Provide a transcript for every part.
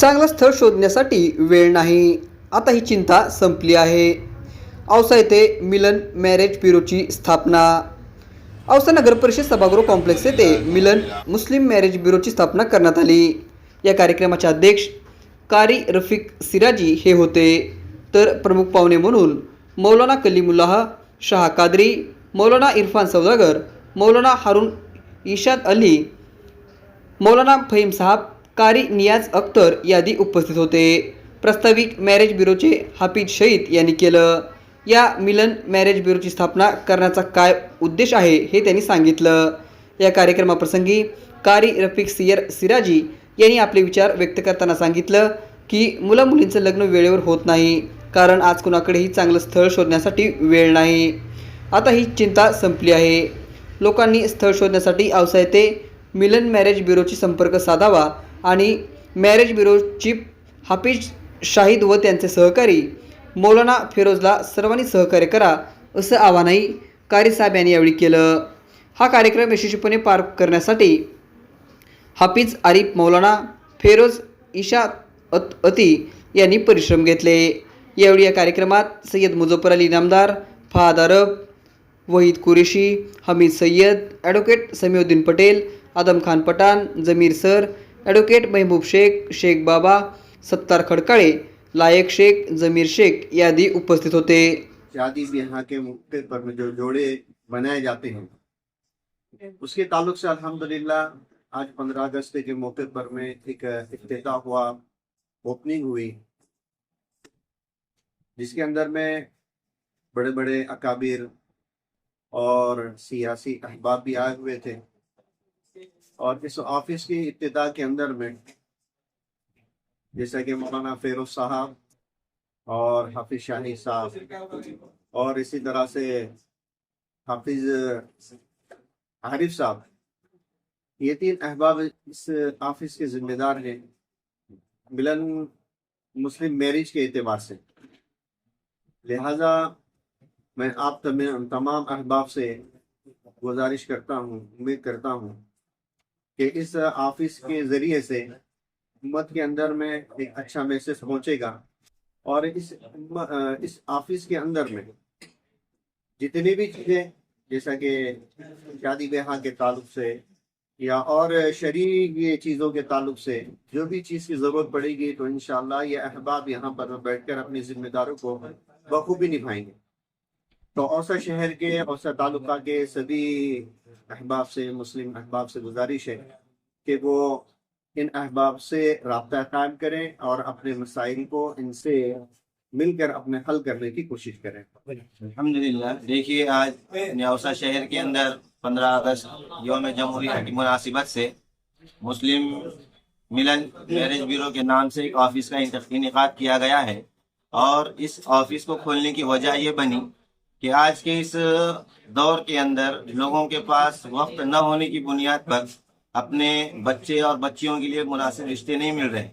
चांगलं स्थळ शोधण्यासाठी वेळ नाही. आता ही चिंता संपली आहे. औसा येथे मिलन मॅरेज ब्युरोची स्थापना. औसा नगर परिषद सभागृह कॉम्प्लेक्स येथे मिलन मुस्लिम मॅरेज ब्युरोची स्थापना करण्यात आली. या कार्यक्रमाचे अध्यक्ष कारी रफिक सिराजी हे होते. तर प्रमुख पाहुणे म्हणून मौलाना कलीमुल्लाह शाह कादरी मौलाना इरफान सौदागर मौलाना हारून इशाद अली मौलाना फहीम साहब कारी नियाज अख्तर यादी उपस्थित होते. प्रस्ताविक मॅरेज ब्युरोचे हाफिज शहीद यांनी केलं. या मिलन मॅरेज ब्युरोची स्थापना करण्याचा काय उद्देश आहे हे त्यांनी सांगितलं. या कार्यक्रमाप्रसंगी कारी रफिक सियर सिराजी यांनी आपले विचार व्यक्त करताना सांगितलं की मुला मुलींचं लग्न वेळेवर होत नाही कारण आज कुणाकडेही चांगलं स्थळ शोधण्यासाठी वेळ नाही. आता ही चिंता संपली आहे. लोकांनी स्थळ शोधण्यासाठी औसा येथे मिलन मॅरेज ब्युरोची संपर्क साधावा आणि marriage bureau chief Hafiz Shahid व त्यांचे सहकारी मौलाना फिरोजला सर्वांनी सहकार्य करा असं आवाहनही कारी साहेब यांनी यावेळी केलं. हा कार्यक्रम यशस्वीपणे पार करण्यासाठी हाफिज आरिफ मौलाना फेरोज इशा अत अती यांनी परिश्रम घेतले. यावेळी या कार्यक्रमात Sayyed Muzaffar Ali Inamdar Fahad Arab Waheed Qureshi Hameed Sayyed advocate Samiuddin Patel Adam Khan Pathan Jameer sir advocate Mehboob Shaikh Shaikh बाबा, सत्तार खडकाळे, लायक शेख, जमीर शेख यादी उपस्थित होते. शादी ब्याह के मौके पर जो जोड़े बनाए जाते हैं। उसके ताल्लुक से अल्हम्दुलिल्लाह, आज 15 अगस्त के मौके पर में एक इफ्तिताह हुआ, ओपनिंग हुई। जिसके अंदर में बड़े बड़े अकाबिर और सियासी अहबाब भी आए हुए थे। और इस ऑफ़िस की इब्तदा के अंदर में, जैसा कि मौलाना फेरोज साहब और हाफिज शाही साहब और इसी तरह से हाफिज आरिफ साहब, ये तीन अहबाब इस ऑफ़िस के जिम्मेदार हैं, मिलन मुस्लिम मैरिज के अतबार से। लिहाजा मैं आप तमाम अहबाब से गुजारिश करता हूँ, उम्मीद करता हूँ कि इस ऑफ़िस के ज़रिए से उम्मत के अंदर में एक अच्छा मैसेज पहुंचेगा। और इस इस ऑफ़िस के अंदर में जितनी भी चीज़ें, जैसा कि शादी ब्याह के ताल्लुक से या और शरीय चीज़ों के ताल्लुक से जो भी चीज़ की ज़रूरत पड़ेगी तो इन ये अहबाब यहाँ पर बैठकर अपनी जिम्मेदारों को बखूबी निभाएँगे। तो औसा शहर के औसा तालुका के सभी अहबाब से, मुस्लिम अहबाब से गुजारिश है कि वो इन अहबाब से रबता कायम करें और अपने मसाइल को इनसे मिलकर अपने हल करने की कोशिश करें। अल्हम्दुलिल्लाह, देखिए आज न्यौसा शहर के अंदर 15 अगस्त योम जमहूरी की मुनासिबत से मुस्लिम मिलन मैरिज ब्यूरो के नाम से एक ऑफ़िस का इनका किया गया है और इस ऑफ़िस को खोलने की वजह ये बनी कि आज के इस दौर के अंदर लोगों के पास वक्त न होने की बुनियाद पर अपने बच्चे और बच्चियों के लिए मुनासिब रिश्ते नहीं मिल रहे।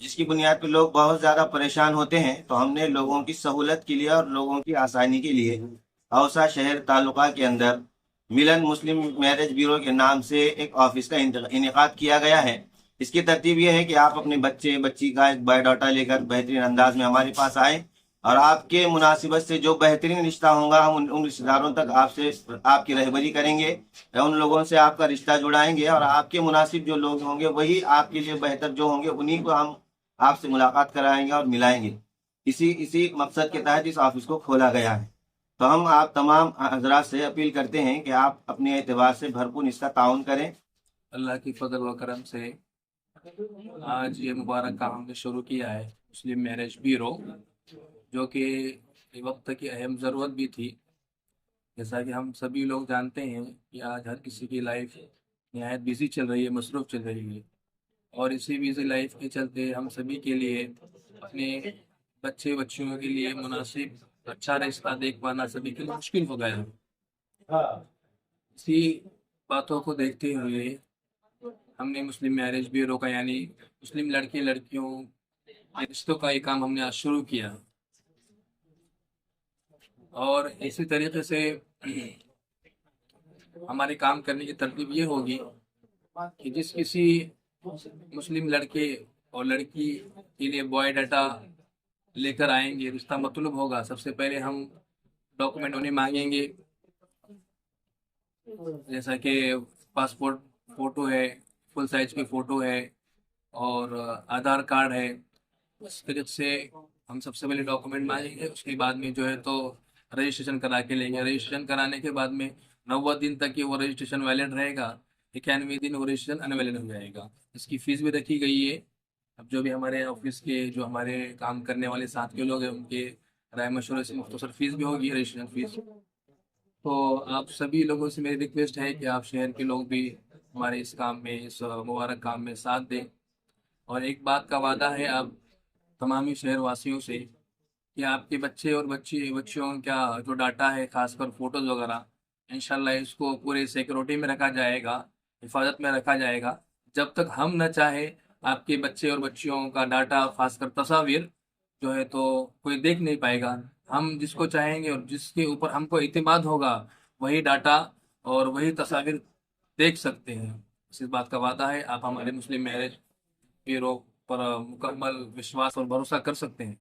जिसकी बुनियाद पर लोग बहुत ज़्यादा परेशान होते हैं तो हमने लोगों की सहूलत के लिए और लोगों की आसानी के लिए औसा शहर तालुका के अंदर मिलन मुस्लिम मैरिज ब्यूरो के नाम से एक ऑफ़िस का इनका किया गया है। इसकी तरतीब यह है कि आप अपने बच्चे, बच्ची का एक बायोडाटा लेकर बेहतरीन अंदाज में हमारे पास आए। और आपके मुनासिबत से जो बेहतरीन रिश्ता होगा हम उन, रिश्तेदारों तक आपसे आपकी रहबरी करेंगे उन लोगों से आपका रिश्ता जुड़ाएँगे और आपके मुनासिब जो लोग होंगे वही आपके लिए बेहतर जो होंगे उन्हीं को हम आपसे मुलाकात कराएँगे और मिलाएँगे। इसी इसी मकसद के तहत इस ऑफ़िस को खोला गया है। तो हम आप तमाम हजरात से अपील करते हैं कि आप अपने एतबार से भरपूर इसका ताउन करें। अल्लाह की फजल करम से आज ये मुबारक काम हमने शुरू किया है मुस्लिम मैरिज ब्यूरो। जो कि वक्त की अहम ज़रूरत भी थी। जैसा कि हम सभी लोग जानते हैं कि आज हर किसी की लाइफ नहायत बिज़ी चल रही है मसरूफ़ चल रही है। और इसी बिज़ी लाइफ के चलते हम सभी के लिए अपने बच्चे बच्चियों के लिए मुनासिब अच्छा रिश्ता देख पाना सभी के लिए मुश्किल हो गया है। इसी बातों को देखते हुए हमने मुस्लिम मैरिज ब्यूरो का यानी मुस्लिम लड़के लड़कियों रिश्तों का ये काम हमने आज शुरू किया। और इसी तरीके से हमारे काम करने की तरतीब ये होगी कि जिस किसी मुस्लिम लड़के और लड़की के लिए बॉय डाटा लेकर आएँगे, रिश्ता मतलब होगा, सबसे पहले हम डॉक्यूमेंट उन्हें मांगेंगे। जैसा कि पासपोर्ट फ़ोटो है फुल साइज़ की फ़ोटो है और आधार कार्ड है इस तरीके से हम सबसे पहले डॉक्यूमेंट मांगेंगे, उसके बाद में जो है तो रजिस्ट्रेशन करा के लेंगे। रजिस्ट्रेशन कराने के बाद में नब्बे दिन तक ये वो रजिस्ट्रेशन वैलिड रहेगा। इक्यानवे दिन वो रजिस्ट्रेशन अनवैलिड हो जाएगा। इसकी फ़ीस भी रखी गई है। अब जो भी हमारे ऑफ़िस के जो हमारे काम करने वाले साथ के लोग हैं, उनके राय मशवरे से मुख्तसर फ़ीस भी होगी, रजिस्ट्रेशन फ़ीस तो आप सभी लोगों से मेरी रिक्वेस्ट है कि आप शहर के लोग भी हमारे इस काम में, इस मुबारक काम में साथ दें। और एक बात का वादा है, आप तमामी शहर वासियों से कि आपके बच्चे और बच्ची, बच्चियों का जो डाटा है, खासकर फ़ोटोज़ वगैरह, इंशाल्लाह इसको पूरे सिक्योरिटी में रखा जाएगा, हिफाजत में रखा जाएगा। जब तक हम न चाहे आपके बच्चे और बच्चियों का डाटा, खासकर तस्वीर जो है तो कोई देख नहीं पाएगा। हम जिसको चाहेंगे और जिसके ऊपर हमको इतमाद होगा, वही डाटा और वही तस्वीर देख सकते हैं। इस बात का वादा है, आप हमारे मुस्लिम मैरिज ब्यूरो पर मुकम्मल विश्वास और भरोसा कर सकते हैं।